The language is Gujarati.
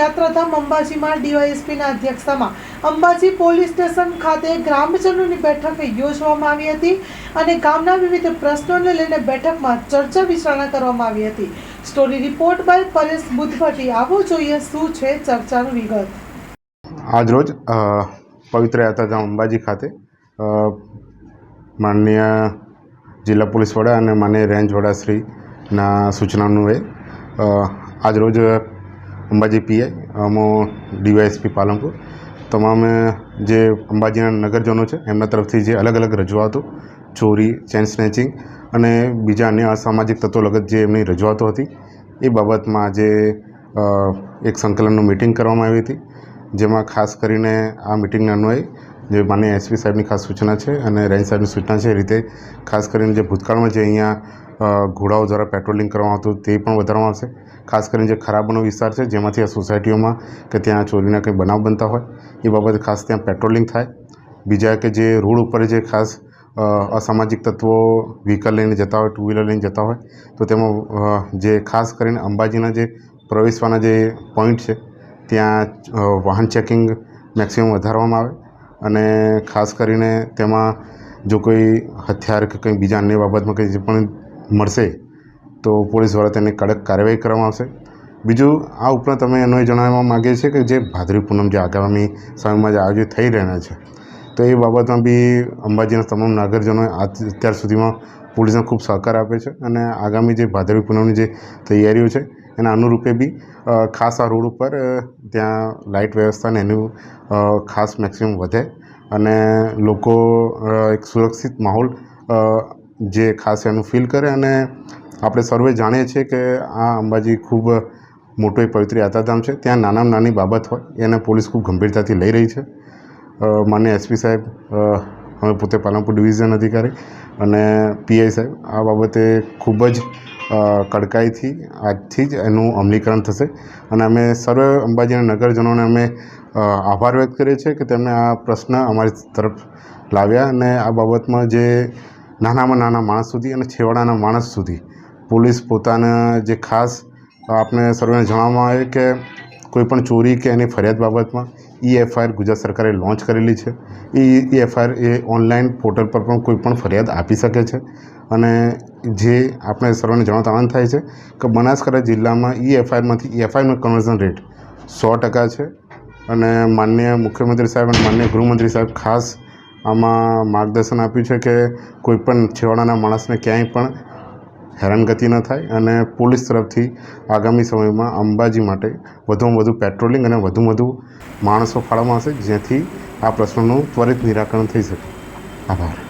યાત્રાધામ અંબાજીમાં ડીવાયએસપીના અધ્યક્ષતામાં અંબાજી પોલીસ સ્ટેશન ખાતે ગ્રામજનોની બેઠક યોજવામાં આવી હતી અને ગામના વિવિધ પ્રશ્નોને લઈને બેઠકમાં ચર્ચા વિચારણા કરવામાં આવી હતી. Story report by Paresh Buddhabhatti આવો જોઈએ શું છે ચર્ચાનું વિગત. આજરોજ પવિત્ર યાત્રાધામ અંબાજી ખાતે માનનીય જિલ્લા પોલીસ વડા અને માનનીય રેન્જ વડા શ્રીના સૂચનાનું એ આજરોજ અંબાજી પીઆઈ અમો ડીવાયએસપી પાલનપુર. તમામ જે અંબાજીના નગરજનો છે, એમના તરફથી જે અલગ અલગ રજૂઆતો, ચોરી, ચેન સ્નેચિંગ અને બીજા અન્ય અસામાજિક તત્વો લગત જે એમની રજૂઆતો હતી, એ બાબતમાં આજે એક સંકલનનું મિટિંગ કરવામાં આવી હતી, જેમાં ખાસ કરીને આ મિટિંગના અન્વયે જે માનનીય એસપી સાહેબની ખાસ સૂચના છે અને રેન્જ સાહેબની સૂચના છે એ રીતે ખાસ કરીને જે ભૂતકાળમાં જે અહીંયા ઘોડાઓ દ્વારા પેટ્રોલિંગ કરવામાં આવતું તે પણ વધારવામાં આવશે. ખાસ કરીને જે ખરાબનો વિસ્તાર છે જેમાંથી આ સોસાયટીઓમાં કે ત્યાં ચોરીના કંઈ બનાવ બનતા હોય, એ બાબતે ખાસ ત્યાં પેટ્રોલિંગ થાય. બીજા કે જે રોડ ઉપર જે ખાસ અસામાજિક તત્વો વ્હીકલ લઈને જતા હોય ટુ વ્હીલર લઈને જતા હોય, તો તેમાં જે ખાસ કરીને અંબાજીના જે પ્રવેશવાના જે પોઈન્ટ છે, ત્યાં વાહન ચેકિંગ મેક્સિમમ વધારવામાં આવે. અને ખાસ કરીને તેમાં જો કોઈ હથિયાર કે કંઈ બીજા અન્ય બાબતમાં કંઈ જે પણ મળશે, તો પોલીસ દ્વારા તેની કડક કાર્યવાહી કરવામાં આવશે. બીજું, આ ઉપરાંત અમે એનો એ જણાવવા માગીએ છીએ કે જે ભાદરવી પૂનમ જે આગામી સમયમાં જે આયોજિત થઈ રહ્યા છે, તો એ બાબતમાં બી અંબાજીના તમામ નાગરજનોએ આજ અત્યાર સુધીમાં પોલીસને ખૂબ સહકાર આપે છે અને આગામી જે ભાદરવી પૂનમની જે તૈયારીઓ છે એના અનુરૂપે બી ખાસ આ રોડ ઉપર ત્યાં લાઇટ વ્યવસ્થા ને એનું ખાસ મેક્સિમમ વધે અને લોકો એક સુરક્ષિત માહોલ જે ખાસ એનું ફીલ કરે અને આપણે સર્વે જાણીએ છીએ કે આ અંબાજી ખૂબ મોટો એક પવિત્ર યાત્રાધામ છે. ત્યાં નાનામાં નાની બાબત હોય, એને પોલીસ ખૂબ ગંભીરતાથી લઈ રહી છે. માન્ય એસપી સાહેબ અમે પોતે પાલનપુર ડિવિઝન અધિકારી અને પીઆઈ સાહેબ, આ બાબતે ખૂબ જ કડકાઈથી આજથી જ એનું અમલીકરણ થશે. અને અમે સર્વે અંબાજીના નગરજનોને અમે આભાર વ્યક્ત કરીએ છીએ કે તેમણે આ પ્રશ્ન અમારી તરફ લાવ્યા અને આ બાબતમાં જે નાનામાં નાના માણસ સુધી અને છેવાડાના માણસ સુધી પોલીસ પોતાના જે ખાસ આપને સર્વેને જણાવવામાં આવે કે કોઈપણ ચોરી કે એની ફરિયાદ બાબતમાં ઈ એફઆઈઆર ગુજરાત સરકારે લોન્ચ કરેલી છે. એ ઈ એફઆઈઆર એ ઓનલાઈન પોર્ટલ પર પણ કોઈ પણ ફરિયાદ આપી શકે છે. અને જે આપણે સર્વને જણાવતા આનંદ થાય છે કે બનાસકાંઠા જિલ્લામાં ઈ એફઆઈઆરમાંથી એફઆઈઆરનો કન્વર્ઝન રેટ સો ટકા છે. અને માન્ય મુખ્યમંત્રી સાહેબ અને માન્ય ગૃહમંત્રી સાહેબ ખાસ આમાં માર્ગદર્શન આપ્યું છે કે કોઈપણ છેવાડાના માણસને ક્યાંય પણ હેરાનગતિ ન થાય અને પોલીસ તરફથી આગામી સમયમાં અંબાજી માટે વધુમાં વધુ પેટ્રોલિંગ અને વધુમાં વધુ માણસો ફાળવવામાં આવશે જેથી આ પ્રશ્નનું ત્વરિત નિરાકરણ થઈ શકે. આભાર.